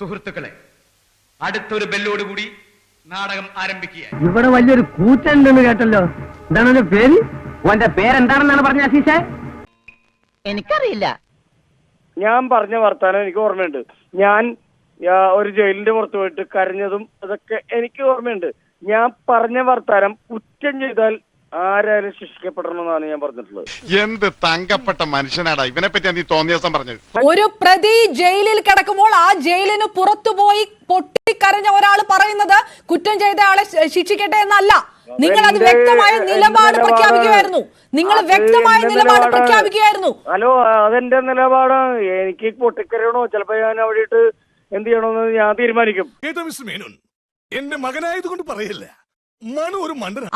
സുഹൃത്തുക്കളെ അടുത്തൊരു ബെല്ലോട് കൂടി നാടകം ആരംഭിക്കുക ഇവിടെ വലിയൊരു കൂറ്റുണ്ടെന്ന് കേട്ടല്ലോ. എന്താണ് പേര്? ഓന്റെ പേരെന്താണെന്നാണ് പറഞ്ഞ അസീഷേ? എനിക്കറിയില്ല. ഞാൻ പറഞ്ഞ വർത്താനം എനിക്ക് ഓർമ്മയുണ്ട്. ഞാൻ ഒരു ജയിലിന്റെ പുറത്ത് പോയിട്ട് കരഞ്ഞതും അതൊക്കെ എനിക്ക് ഓർമ്മയുണ്ട്. ഞാൻ പറഞ്ഞ വർത്താനം കുറ്റം ചെയ്താൽ ആരായാലും ശിക്ഷിക്കപ്പെടണമെന്നാണ് ഞാൻ പറഞ്ഞിട്ടുള്ളത്. എന്ത് തങ്കപ്പെട്ട മനുഷ്യനാടാ? ഇവനെ പറ്റി നീ തോന്നിയ ദിവസം പറഞ്ഞത് ഒരു പ്രതി ജയിലിൽ കിടക്കുമ്പോൾ ആ ജയിലിന് പുറത്തുപോയി പൊട്ടിക്കരഞ്ഞ ഒരാൾ പറയുന്നത് കുറ്റം ചെയ്ത ആളെ ശിക്ഷിക്കട്ടെ എന്നല്ല. നിങ്ങൾ അത് വ്യക്തമായ നിലപാട് പ്രഖ്യാപിക്കുകയായിരുന്നു. നിങ്ങൾ വ്യക്തമായ നിലപാട് പ്രഖ്യാപിക്കുകയായിരുന്നു. ഹലോ അതെന്റെ നിലപാടാണ് എനിക്ക് പൊട്ടിക്കരയണോ? ചിലപ്പോ ഞാൻ അവിടെ എന്ത് ചെയ്യണമെന്ന് ഞാൻ തീരുമാനിക്കും. എന്റെ മകനായതുകൊണ്ട് പറയില്ല.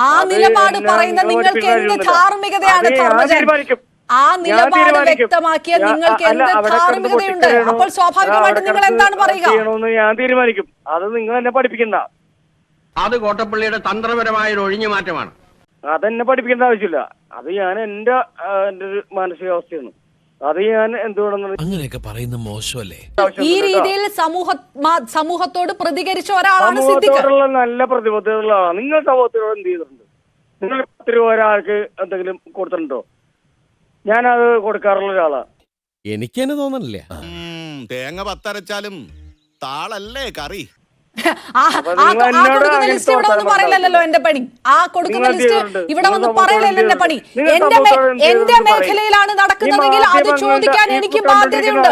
ആ അത് നിലപാട് പറയുന്ന നിങ്ങൾക്ക് എന്ത്. ധാർമ്മികതയാണ് ധർമ്മജൻ? ആ നിലപാട് വ്യക്തമാക്കിയ നിങ്ങൾക്ക് എന്ത് ധാർമ്മികതയുണ്ട്? അപ്പോൾ സ്വാഭാവികമായിട്ടും നിങ്ങൾ എന്താണ് പറയുക? ഞാൻ തീരുമാനിക്കും. അത് നിങ്ങൾ എന്നെ പഠിപ്പിക്കണ്ട അത് കോട്ടപ്പള്ളിയുടെ തന്ത്രപരമായ ഒരു ഒഴിഞ്ഞു മാറ്റമാണ്. അതെന്നെ പഠിപ്പിക്കേണ്ട ആവശ്യമില്ല. അത് ഞാൻ എന്റെ ഒരു മാനസികാവസ്ഥയാണ്. അത് ഞാൻ എന്തുകൊണ്ടെന്ന് അങ്ങനെയൊക്കെ പറയുന്ന മോശമല്ലേ? ഈ രീതിയിൽ സമൂഹ മാ- സമൂഹത്തോട് പ്രതികരിച്ച ഒരാളാണ് സിദ്ദിഖ്. സമൂഹത്തോടുള്ള നല്ല പ്രതിബദ്ധതകളാണ് ആളാണ്. നിങ്ങൾ സമൂഹത്തിനോട് എന്ത് ചെയ്തിട്ടുണ്ട്? നിങ്ങൾ പത്ത് രൂപ ഒരാൾക്ക് എന്തെങ്കിലും കൊടുത്തിട്ടുണ്ടോ? ഞാനത് കൊടുക്കാറുള്ള ഒരാളാണ് എനിക്കെന്നെ തോന്നണില്ല. തേങ്ങ പത്തരച്ചാലും താളല്ലേ കറി? പറയില്ലല്ലോ എന്റെ പണി. ആ കൊടുക്കുന്ന ലിസ്റ്റ്. ഇവിടെ ഒന്നും പറയില്ലല്ലോ എന്റെ പണി. എന്റെ എന്റെ മേഖലയിലാണ്. നടക്കുന്നതെങ്കിൽ അത് ചോദിക്കാൻ എനിക്ക് ബാധ്യതയുണ്ട്.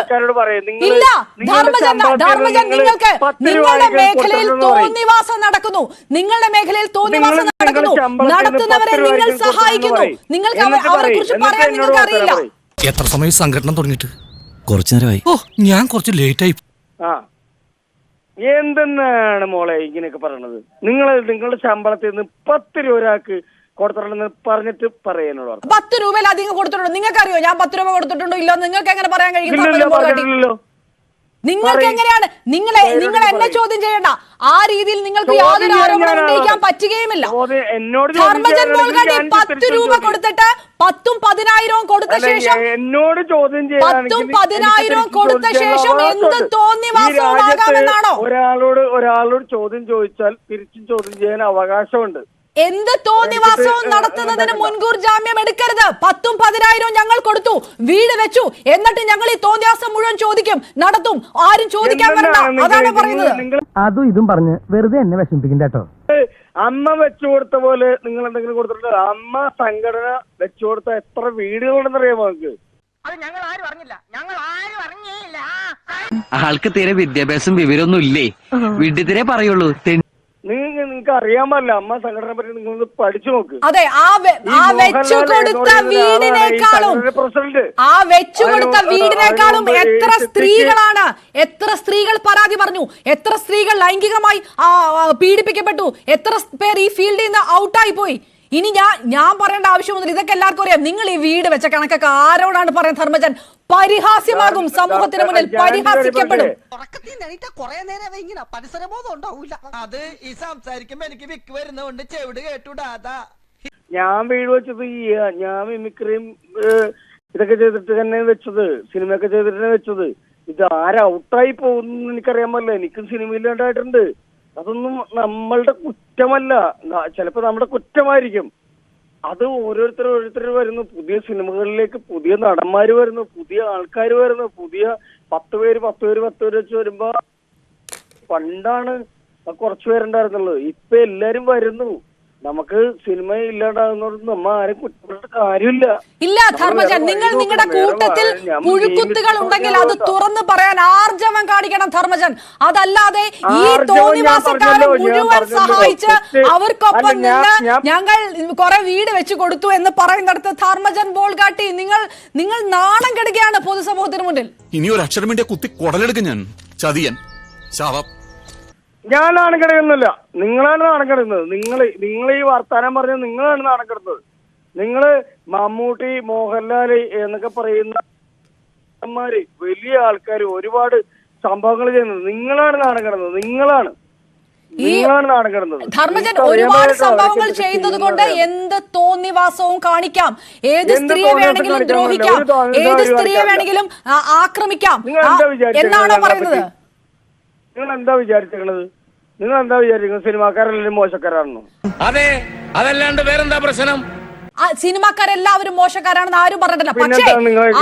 ഇല്ല നിങ്ങളുടെ ധർമ്മജൻ ധർമ്മജൻ നിങ്ങൾക്ക് നിങ്ങളുടെ മേഖലയിൽ തോന്നിവാസം നടക്കുന്നു. നിങ്ങളുടെ മേഖലയിൽ തോന്നിവാസം നടക്കുന്നു. നടത്തുന്നവരെ നിങ്ങൾ സഹായിക്കുന്നു. നിങ്ങൾക്ക്. അവരെ കുറിച്ച് പറയാൻ നിങ്ങൾക്ക് അറിയില്ല എത്ര സമയം സംഘടന തുടങ്ങിയിട്ട്? കുറച്ചു നേരമായി. ഓ ഞാൻ കുറച്ച് ലേറ്റ് ആയി. ആ. എന്തെന്നാണ് മോളെ ഇങ്ങനെയൊക്കെ പറയണത്? നിങ്ങൾ നിങ്ങളുടെ ശമ്പളത്തിൽ നിന്ന് പത്ത് രൂപ ഒരാൾക്ക് കൊടുത്തിട്ടുണ്ടെന്ന് പറഞ്ഞിട്ട് പറയാനുള്ള പത്ത് രൂപയിലധികം കൊടുത്തിട്ടുണ്ടോ നിങ്ങൾക്ക് അറിയോ ഞാൻ പത്ത് രൂപ കൊടുത്തിട്ടുണ്ടോ ഇല്ലോ നിങ്ങൾക്ക് എങ്ങനെ പറയാൻ കഴിയും നിങ്ങൾക്ക് എങ്ങനെയാണ് നിങ്ങളെ നിങ്ങൾ എന്നെ ചോദ്യം ചെയ്യണ്ട. ആ രീതിയിൽ നിങ്ങൾക്ക് യാതൊരു ആരോപണം ഉന്നയിക്കാൻ പറ്റുകയുമില്ല. ധർമ്മജൻ ഞാൻ പത്ത് രൂപ കൊടുത്തിട്ട് പത്തും പതിനായിരവും കൊടുത്ത ശേഷം എന്നോട് ചോദ്യം പത്തും പതിനായിരവും കൊടുത്ത ശേഷം എന്ത് തോന്നി തോന്നിവാസവും ഈ രാജ്യത്ത് ആകാമെന്നാണോ? ഒരാളോട് ഒരാളോട് ചോദ്യം ചോദിച്ചാൽ തിരിച്ചും ചോദ്യം ചെയ്യാൻ അവകാശമുണ്ട്. എന്ത് തോന്നിവാസവും നടത്തുന്നതിന് മുൻകൂർ ജാമ്യം എടുക്കരുത്. പത്തും പതിനായിരവും ഞങ്ങൾ കൊടുത്തു. വീട് വെച്ചു. എന്നിട്ട് ഞങ്ങൾ ഈ തോന്നിവാസം മുഴുവൻ ചോദിക്കും. നടത്തും. ആരും ചോദിക്കാൻ വരണ്ട. അതാണ് പറയുന്നത്. അതും ഇതും പറഞ്ഞ് വെറുതെ എന്നെ വിഷമിപ്പിക്കും കേട്ടോ. അമ്മ വെച്ചു കൊടുത്ത പോലെ നിങ്ങൾ എന്തെങ്കിലും കൊടുത്തിട്ടുണ്ട്? അമ്മ സംഘടന വെച്ചു കൊടുത്ത എത്ര വീടുകളുണ്ടെന്ന് അറിയാമോ നിങ്ങൾക്ക്? അത് ഞങ്ങൾ ആരും അറിഞ്ഞില്ല. ഞങ്ങൾ ആരും അറിഞ്ഞില്ല. ആൾക്ക് തീരെ വിദ്യാഭ്യാസം വിവരമൊന്നും ഇല്ലേ? വീട്ടിൽ തീരെ പറയുള്ളൂ. നിങ്ങൾക്ക് നിങ്ങൾക്ക് അറിയാൻ പാടില്ല. അമ്മ സംഘടന പറ്റി നിങ്ങൾ പഠിച്ചു നോക്ക്. അതെ ആ ആ വെച്ചു കൊടുത്ത വീടിനേക്കാളും ആ വെച്ചു കൊടുത്ത വീടിനേക്കാളും എത്ര സ്ത്രീകളാണ്? എത്ര സ്ത്രീകൾ പരാതി പറഞ്ഞു? എത്ര സ്ത്രീകൾ ലൈംഗികമായി പീഡിപ്പിക്കപ്പെട്ടു? എത്ര പേർ ഈ ഫീൽഡിൽ നിന്ന് ഔട്ടായി പോയി? ഇനി ഞാൻ ഞാൻ പറയേണ്ട ആവശ്യമൊന്നുമില്ല ഇതൊക്കെ എല്ലാവർക്കും അറിയാം. നിങ്ങൾ ഈ വീട് വെച്ച കണക്കൊക്കെ ആരോടാണ് പറയുന്നത് ധർമ്മജൻ? പരിഹാസ്യമാകും സമൂഹത്തിന് മുന്നിൽ ഞാൻ പരിഹാസിക്കപ്പെടും. ഉറക്കത്തിൽ നിന്നിട്ട് കുറെ നേരം ഇങ്ങനെ പരിസരബോധം ഉണ്ടാവൂല. അത് ഈ സംസാരിക്കുമ്പോ എനിക്ക് വിക്ക് വരുന്നതുകൊണ്ട് ചെവിട് കേട്ടുടാതാ ഞാൻ വീട് വെച്ചത് ഈ ഞാൻ മിമിക്രിയും ഇതൊക്കെ ചെയ്തിട്ട് തന്നെ വെച്ചത്. സിനിമയൊക്കെ ചെയ്തിട്ട് തന്നെ വെച്ചത്. ഇത് ആരൗട്ടായി പോകുന്നു എനിക്കറിയാൻ എനിക്കും എനിക്കും സിനിമയിലുണ്ടായിട്ടുണ്ട് അതൊന്നും നമ്മളുടെ കുറ്റമല്ല. ചിലപ്പോ നമ്മുടെ കുറ്റമായിരിക്കും. അത് ഓരോരുത്തർ ഓരോരുത്തർ വരുന്നു. പുതിയ സിനിമകളിലേക്ക് പുതിയ നടന്മാര് വരുന്നു. പുതിയ ആൾക്കാർ വരുന്നു. പുതിയ പത്ത് പേര് പത്ത് പേര് പത്ത് പേര് വെച്ച് വരുമ്പോ പണ്ടാണ് കുറച്ചു പേരുണ്ടായിരുന്നുള്ളൂ. ഇപ്പൊ എല്ലാരും വരുന്നു. നമുക്ക് സിനിമ ഇല്ലാണ്ടാകുന്നവർക്ക് നമ്മ ആരും കുറ്റപ്പെട്ട കാര്യമില്ല. ഇല്ല ധർമ്മജൻ നിങ്ങൾ നിങ്ങളുടെ കൂട്ടത്തിൽ പുഴുക്കുത്തുകൾ ഉണ്ടെങ്കിൽ അത് തുറന്നു പറയാൻ ആർജവം കാണിക്കണം ധർമ്മജൻ. അതല്ലാതെ ഈ തോന്നിവാസക്കാരെ മുഴുവൻ സഹായിച്ച് അവർക്കൊപ്പം നിന്ന് ഞങ്ങൾ കുറെ വീട് വെച്ച് കൊടുത്തു എന്ന് പറയുന്നിടത്ത് ധർമ്മജൻ ബോൾഗാട്ടി നിങ്ങൾ നിങ്ങൾ നാണം കെടുകയാണ് പൊതുസമൂഹത്തിന് മുന്നിൽ. ഇനി ഒരു അക്ഷരം കുത്തി കൊടലെടുക്കും ഞാൻ. ചതിയൻ. ശാപം ഞാൻ നാണക്കെടുക്കുന്നില്ല കിടക്കുന്നില്ല നിങ്ങളാണ് നാണക്കെടുക്കുന്നത് നിങ്ങൾ നിങ്ങൾ ഈ വർത്താനം പറഞ്ഞ നിങ്ങളാണ് നാണക്കെടുത്തത് നിങ്ങൾ നിങ്ങൾ മമ്മൂട്ടി മോഹൻലാൽ എന്നൊക്കെ പറയുന്ന വലിയ ആൾക്കാർ ഒരുപാട് സംഭവങ്ങൾ ചെയ്യുന്നത്. നിങ്ങളാണ് നാണക്കെടുന്നത് കിടന്നത്. നിങ്ങളാണ്. ഈ ധർമ്മജൻ ഒരുപാട് സംഭവങ്ങൾ ചെയ്യുന്നത് കൊണ്ട്. എന്ത് തോന്നിവാസവും കാണിക്കാം. ഏത് സ്ത്രീയെ വേണമെങ്കിലും ദ്രോഹിക്കാം. ഏത് സ്ത്രീയെ വേണമെങ്കിലും ആക്രമിക്കാം. എന്നാണോ പറയുന്നത്? നിങ്ങൾ എന്താ വിചാരിച്ചത് നിങ്ങൾ എന്താ വിചാരിക്കുന്നത് സിനിമാക്കാരെല്ലാം മോശക്കാരാണെന്നോ? അതെ അതല്ലാണ്ട് വേറെന്താ പ്രശ്നം? ആ സിനിമാക്കാരെല്ലാവരും മോശക്കാരാണെന്ന് ആരും പറഞ്ഞിട്ടില്ല. പക്ഷേ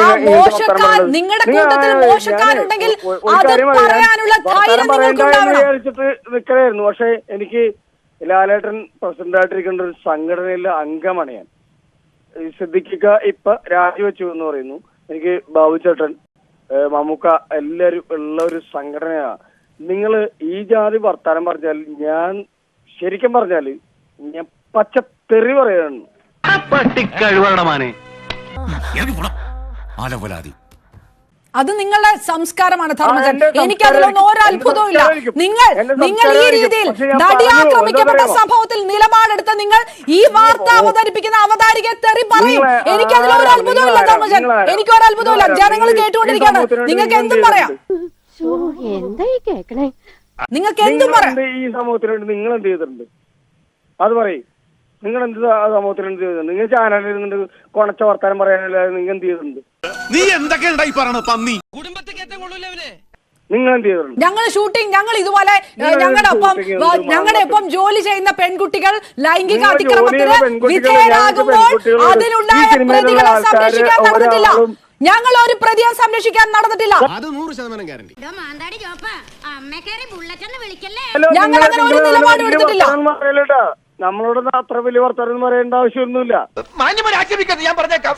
ആ മോശക്കാർ നിങ്ങളുടെ കൂട്ടത്തിൽ മോശക്കാരുണ്ടെങ്കിൽ അത് പറയാനുള്ള ധൈര്യം നിങ്ങൾക്ക് ഉണ്ടാവണം. പക്ഷേ എനിക്ക് ലാലേട്ടൻ പ്രസിഡന്റ് ആയിട്ടിരിക്കേണ്ട ഒരു സംഘടനയിലെ അംഗമാണ് ഞാൻ. സിദ്ദിഖിക്ക ഇപ്പൊ രാജിവെച്ചു എന്ന് പറയുന്നു. എനിക്ക് ബാബു ചേട്ടൻ മമ്മൂക്ക എല്ലാരും ഉള്ള ഒരു സംഘടനയാണ് നിങ്ങൾ ഈ ജാതി വർത്താനം പറഞ്ഞാൽ ഞാൻ ശരിക്കും പറഞ്ഞാൽ ഞാൻ പച്ച തെറി പറയാണ്. അത് നിങ്ങളുടെ സംസ്കാരമാണ് ധർമ്മജൻ. എനിക്ക് അതിലൊന്നും ഒരു. അത്ഭുതവും ഇല്ല. നിങ്ങൾ നിങ്ങൾ ഈ രീതിയിൽ നടി ആക്രമിക്കപ്പെട്ട സംഭവത്തിൽ നിലപാടെടുത്ത് നിങ്ങൾ ഈ വാർത്ത അവതരിപ്പിക്കുന്ന അവതാരിക തെറി പറയും. എനിക്ക് അതിലൊരു? അത്ഭുതവും ഇല്ല ധർമ്മജൻ? എനിക്ക് ഒരു അത്ഭുതവും ഇല്ല? ജനങ്ങൾ നിങ്ങൾ കേട്ടുകൊണ്ടിരിക്കുകയാണ്. നിങ്ങൾക്ക് നിങ്ങൾ എന്തും പറയാം. എന്തായി കേക്കണേ? നിങ്ങൾക്ക് എന്തും ഈ സമൂഹത്തിന് വേണ്ടി നിങ്ങൾ എന്ത് ചെയ്തിട്ടുണ്ട്? അത് പറയും. നിങ്ങൾ എന്ത് ആ സമൂഹത്തിന് എന്ത് ചെയ്തിട്ടുണ്ട്? നിങ്ങൾ ചാനലിൽ ഇരുന്നിട്ട് കുണച്ച വർത്താനം പറയാനല്ലാതെ നിങ്ങൾ എന്ത് ചെയ്തിട്ടുണ്ട്? നീ എന്തൊക്കെ പറയണ പന്നി? നിങ്ങൾ എന്ത് ചെയ്തിട്ടുണ്ട്? ഞങ്ങൾ ഷൂട്ടിംഗ് ഞങ്ങൾ ഇതുപോലെ ഞങ്ങളുടെ ഒപ്പം ഞങ്ങളുടെ ഒപ്പം ജോലി ചെയ്യുന്ന പെൺകുട്ടികൾ ലൈംഗിക അതിക്രമത്തിന് വിധേയരാകുമ്പോൾ അതിനുണ്ടായ പ്രതികളെ സംരക്ഷിക്കാൻ നടന്നിട്ടില്ല ഞങ്ങൾ ഒരു പ്രതിയെ സംരക്ഷിക്കാൻ നടന്നിട്ടില്ല. ഞങ്ങൾ അങ്ങനെ ഒരു നിലപാടും വലിയ എടുത്തിട്ടില്ല. നമ്മളോട് അത്ര വലിയ വർത്തമാനം പറയേണ്ട ആവശ്യമൊന്നുമില്ല. മാന്യമരെ ആക്ഷേപിക്കരുത് ഞാൻ പറഞ്ഞേക്കാം.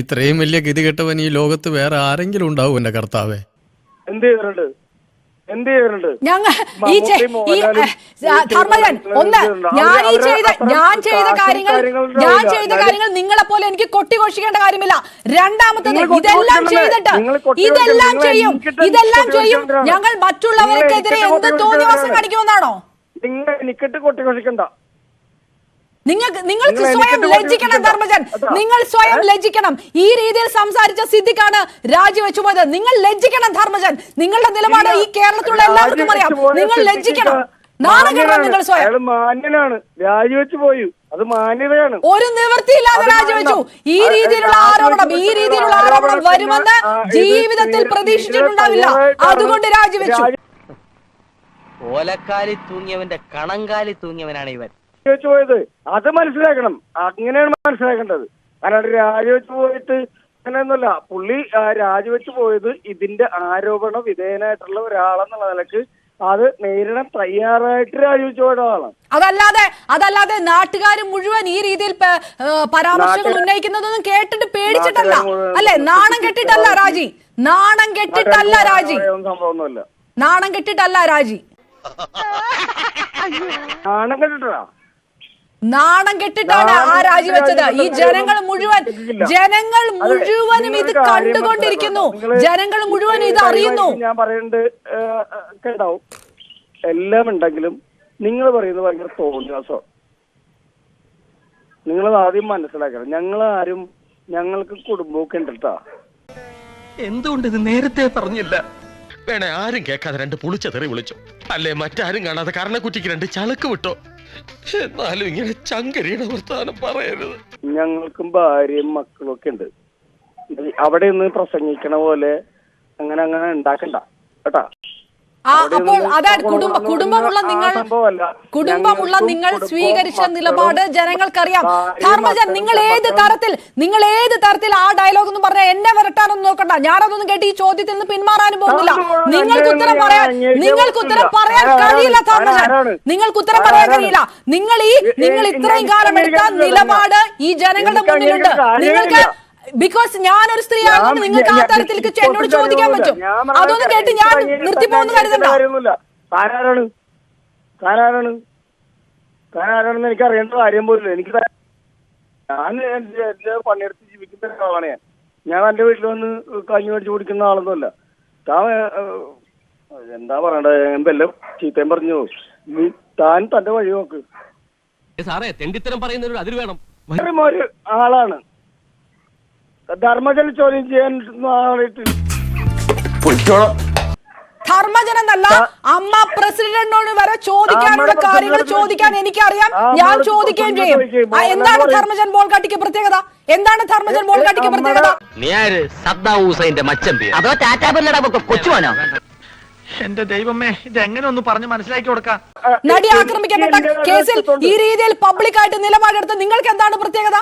ഇത്രയും വലിയ ഗതികെട്ടവൻ ഈ ലോകത്ത് വേറെ ആരെങ്കിലും ഉണ്ടാവും എന്റെ കർത്താവേ. എന്ത് എന്ത് ചെയ്തിട്ടുണ്ട്? ഞങ്ങൾ ഈ ധർമ്മജൻ ഒന്ന് ഞാൻ ഈ ചെയ്ത ഞാൻ ചെയ്ത കാര്യങ്ങൾ ഞാൻ ചെയ്ത കാര്യങ്ങൾ നിങ്ങളെ പോലെ എനിക്ക് കൊട്ടിഘോഷിക്കേണ്ട കാര്യമില്ല. രണ്ടാമത്തത് ഇതെല്ലാം ചെയ്തിട്ട് ഇതെല്ലാം ചെയ്യും. ഇതെല്ലാം ചെയ്യും. ഞങ്ങൾ മറ്റുള്ളവർക്കെതിരെ എന്ത് തോന്നിവാസം കാണിക്കുമെന്നാണോ? നിങ്ങൾ എനിക്കിട്ട് കൊട്ടിഘോഷിക്കണ്ട. നിങ്ങൾക്ക് നിങ്ങൾക്ക് സ്വയം ലജ്ജിക്കണം ധർമ്മജൻ. നിങ്ങൾ സ്വയം ലജ്ജിക്കണം. ഈ രീതിയിൽ സംസാരിച്ച സിദ്ധിക്കാണ് രാജിവെച്ചു പോയത് നിങ്ങൾ ലജ്ജിക്കണം ധർമ്മജൻ. നിങ്ങളുടെ നിലപാട് ഈ കേരളത്തിലുള്ള എല്ലാവർക്കും അറിയാം. നിങ്ങൾ ലജ്ജിക്കണം. മാന്യനാണ്. രാജിവെച്ച് പോയി. അത് മാന്യതയാണ്. ഒരു നിവൃത്തിയില്ലാതെ രാജിവെച്ചു. ഈ രീതിയിലുള്ള ആരോപണം ഈ രീതിയിലുള്ള ആരോപണം വരുമെന്ന് ജീവിതത്തിൽ പ്രതീക്ഷിച്ചിട്ടുണ്ടാവില്ല. അതുകൊണ്ട് രാജിവെച്ചു. രാജി- ഓലക്കാലി തൂങ്ങിയവന്റെ കണങ്കാലി തൂങ്ങിയവനാണ് ഇവൻ. രാജിവെച്ച് പോയത് അത് മനസ്സിലാക്കണം. അങ്ങനെയാണ് മനസ്സിലാക്കേണ്ടത്. അല്ലാണ്ട് രാജിവെച്ചു പോയിട്ട് അങ്ങനെയൊന്നുമല്ല. പുള്ളി രാജിവെച്ചു പോയത് ഇതിന്റെ ആരോപണ വിധേയനായിട്ടുള്ള ഒരാളെന്നുള്ള നിലയ്ക്ക് അത് നേരിടാൻ തയ്യാറായിട്ട് രാജിവെച്ച് പോയ ഒരാളാണ്. അതല്ലാതെ അതല്ലാതെ നാട്ടുകാർ മുഴുവൻ ഈ രീതിയിൽ പരാമർശങ്ങൾ ഉന്നയിക്കുന്നതൊന്നും കേട്ടിട്ട് പേടിച്ചിട്ടല്ല. അല്ലെ? നാണം കെട്ടിട്ടല്ല രാജി. നാണം കെട്ടിട്ടല്ല രാജി. സംഭവമൊന്നുമില്ല. നാണം കെട്ടിട്ടല്ല രാജി. നാണം കെട്ടിട്ടാ നാണം കെട്ടിട്ടാണ് ആ രാജിവെച്ചത് ഈ ജനങ്ങൾ മുഴുവൻ ജനങ്ങൾ മുഴുവനും ഇത് കണ്ടുകൊണ്ടിരിക്കുന്നു. ജനങ്ങൾ മുഴുവനും ഇത് അറിയുന്നു. ഞാൻ പറയുന്നത് കേട്ടാവും എല്ലാം ഉണ്ടെങ്കിലും നിങ്ങൾ പറയുന്നത് ഭയങ്കര തോന്നിയാസോ നിങ്ങൾ ആദ്യം മനസ്സിലാക്കണം. ഞങ്ങൾ ആരും ഞങ്ങൾക്ക് കുടുംബമൊക്കെ ഉണ്ട് കേട്ടാ എന്തുകൊണ്ട് ഇത് നേരത്തെ പറഞ്ഞില്ല? വേണേ ആരും കേൾക്കാതെ രണ്ട് പുളിച്ച തെറി വിളിച്ചു. അല്ലേ മറ്റാരും കാണാതെ കരണക്കുറ്റിക്ക് രണ്ട് ചളുക്ക് വിട്ടോ? എന്നാലും ഇങ്ങനെ ചങ്കരിയുടെ വർത്താനം പറയരുത്. ഞങ്ങൾക്കും ഭാര്യയും മക്കളും ഒക്കെ ഉണ്ട്. അവിടെ ഒന്ന് പ്രസംഗിക്കണ പോലെ അങ്ങനെ അങ്ങനെ ഉണ്ടാക്കണ്ട. കേട്ടാ? അപ്പോൾ അതായത് കുടുംബ കുടുംബമുള്ള നിങ്ങൾ കുടുംബമുള്ള നിങ്ങൾ സ്വീകരിച്ച നിലപാട് ജനങ്ങൾക്കറിയാം. ധർമ്മജൻ നിങ്ങൾ ഏത് തരത്തിൽ നിങ്ങൾ ഏത് തരത്തിൽ ആ ഡയലോഗ് എന്ന് പറഞ്ഞാൽ എന്നെ വരട്ടാനൊന്നും നോക്കണ്ട. ഞാനതൊന്നും കേട്ട് ഈ ചോദ്യത്തിൽ നിന്ന് പിന്മാറാനും പോകുന്നില്ല. നിങ്ങൾക്ക് ഉത്തരം പറയാൻ നിങ്ങൾക്ക് ഉത്തരം പറയാൻ കഴിയില്ല ധർമ്മജൻ. നിങ്ങൾക്ക് ഉത്തരം പറയാൻ കഴിയില്ല. നിങ്ങൾ ഈ നിങ്ങൾ ഇത്രയും കാലം എടുത്ത നിലപാട് ഈ ജനങ്ങളുടെ മുന്നിലുണ്ട്. നിങ്ങൾക്ക് ബിക്കോസ് ഞാനൊരു സ്ത്രീയാണെന്ന് ഞാൻ- നിങ്ങൾക്ക് ആ തരത്തിൽ തരത്തിലേക്ക് എന്നോട് ചോദിക്കാൻ പറ്റും. അതൊന്നും കേട്ട് ഞാൻ നിർത്തി പോകുന്നു കരുതണ്ട താനാരാണെന്ന് എനിക്ക് അറിയേണ്ട കാര്യം പോലും എനിക്ക് ഞാൻ എന്റെ പണിയെടുത്ത് ജീവിക്കുന്ന ഒരാളാണ് ഞാൻ. ഞാൻ എന്റെ വീട്ടിൽ വന്ന് കഞ്ഞി മേടിച്ച് കുടിക്കുന്ന ആളൊന്നുമല്ല. താൻ എന്താ പറയണ്ടത് ഞാൻ വല്ല ചീത്തയും പറഞ്ഞു? താൻ തന്റെ വഴി നോക്ക്. സാറേ തെണ്ടിത്തരം പറയുന്നതിനോട് അതിര് വേണം. ഒരു ആളാണ്. ധർമ്മജന ചോദ്യം ചെയ്യാൻ ധർമ്മജനെന്നല്ല അമ്മ പ്രസിഡന്റിനോട് വരെ ചോദിക്കാനുള്ള കാര്യങ്ങൾ ചോദിക്കാൻ എനിക്കറിയാം. അറിയാം ഞാൻ ചോദിക്കുകയും ചെയ്യും. എന്താണ് ധർമ്മജൻ ധർമ്മജൻ ബോൾഗാട്ടിക്ക് പ്രത്യേകത? എന്താണ് ധർമ്മജൻ ബോൾഗാട്ടിക്ക് അമ്മയുടെ- പ്രത്യേകത? അതോ ടാറ്റാ ബില്ലട കൊച്ചുവാനോ? എന്റെ ദൈവമേ ഇത് എങ്ങനെ ഒന്ന് പറഞ്ഞ് മനസ്സിലാക്കി കൊടുക്കാം? നടി ആക്രമിക്കപ്പെട്ട കേസിൽ ഈ രീതിയിൽ പബ്ലിക്കായിട്ട് നിലപാടെടുത്ത് നിങ്ങൾക്ക് എന്താണ് പ്രത്യേകത?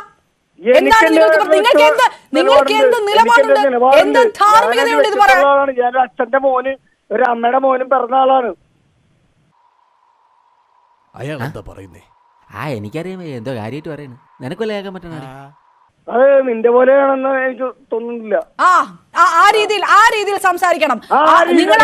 എന്താണ് നിങ്ങൾക്ക് നിങ്ങൾക്ക് എന്ത് നിങ്ങൾക്ക് എന്ത് നിലപാടുണ്ട്. എന്ത് ധാർമ്മികതയുണ്ട് ഇത് പറയാൻ? ഞാൻ അച്ഛന്റെ മോന് ഒരു അമ്മയുടെ മോനും പിറന്ന ആളാണ്. അയാൾ എന്താ പറയുന്നേ? ആ എനിക്കറിയാം. എന്തോ കാര്യമായിട്ട് പറയുന്നു നിനക്കല്ലേ കേൾക്കാൻ പറ്റണ അത് നിന്റെ പോലെയാണെന്ന് എനിക്ക് തോന്നുന്നില്ല. ആ ആ- രീതിയിൽ ആ രീതിയിൽ സംസാരിക്കണം. നിങ്ങൾ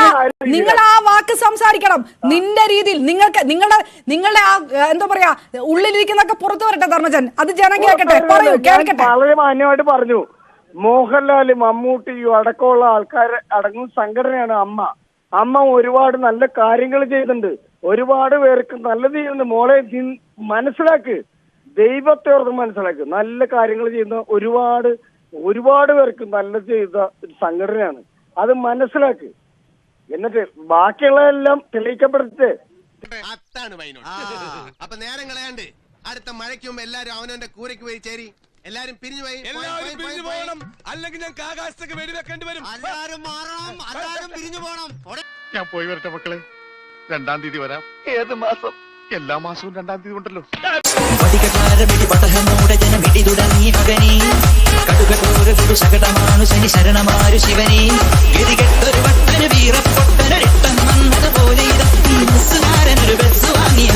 നിങ്ങൾ ആ വാക്ക് സംസാരിക്കണം. നിന്റെ രീതിയിൽ നിങ്ങൾക്ക് നിങ്ങളുടെ നിങ്ങളുടെ ആ എന്താ പറയാ ഉള്ളിലിരിക്കുന്നൊക്കെ പുറത്തു വരട്ടെ ധർമ്മജൻ. അത് ജനം കേൾക്കട്ടെ പറയൂ കേൾക്കട്ടെ. വളരെ മാന്യമായിട്ട് പറഞ്ഞു. മോഹൻലാൽ മമ്മൂട്ടിയും അടക്കമുള്ള ആൾക്കാർ അടങ്ങുന്ന സംഘടനയാണ് അമ്മ. അമ്മ ഒരുപാട് നല്ല കാര്യങ്ങൾ ചെയ്തിട്ടുണ്ട് ഒരുപാട് പേർക്ക് നല്ലത് ചെയ്യുന്നുണ്ട്. മോളെ മനസ്സിലാക്ക്. ദൈവത്തെ ഓർത്ത് മനസ്സിലാക്ക്. നല്ല കാര്യങ്ങൾ ചെയ്യുന്ന ഒരുപാട് ഒരുപാട് പേർക്ക് നല്ല ചെയ്ത ഒരു സംഘടനയാണ്. അത് മനസ്സിലാക്ക്. എന്നിട്ട് ബാക്കിയുള്ളതെല്ലാം തെളിയിക്കപ്പെടുത്തേ. അപ്പൊ നേരം കളയാണ്ട്. അടുത്ത മഴയ്ക്ക് മുമ്പ് എല്ലാരും അവനവന്റെ കൂരയ്ക്ക് പോയി ചേരി. എല്ലാരും പിരിഞ്ഞു പോയി. എല്ലാരും പിരിഞ്ഞു പോകണം. അല്ലെങ്കിൽ ഞങ്ങൾക്ക് ആകാശത്തേക്ക് വെടിവെക്കേണ്ടി വരും. എല്ലാരും മാറണം. എല്ലാരും പിരിഞ്ഞു പോകണം. ഞാൻ പോയി വരട്ടെ മക്കളെ. രണ്ടാം തീയതി വരാം. ഏത് മാസം? എല്ലാ മാസവും രണ്ടാം തീയതി ഉണ്ടല്ലോ. ശനി ശരണമാരു ശിവനെ ഗതികെട്ടൊരു വട്ടന് വീറപ്പൊട്ടനൊരിട്ടം വന്നതുപോലെ ഇത് ബസ് വാങ്ങിയതൊരു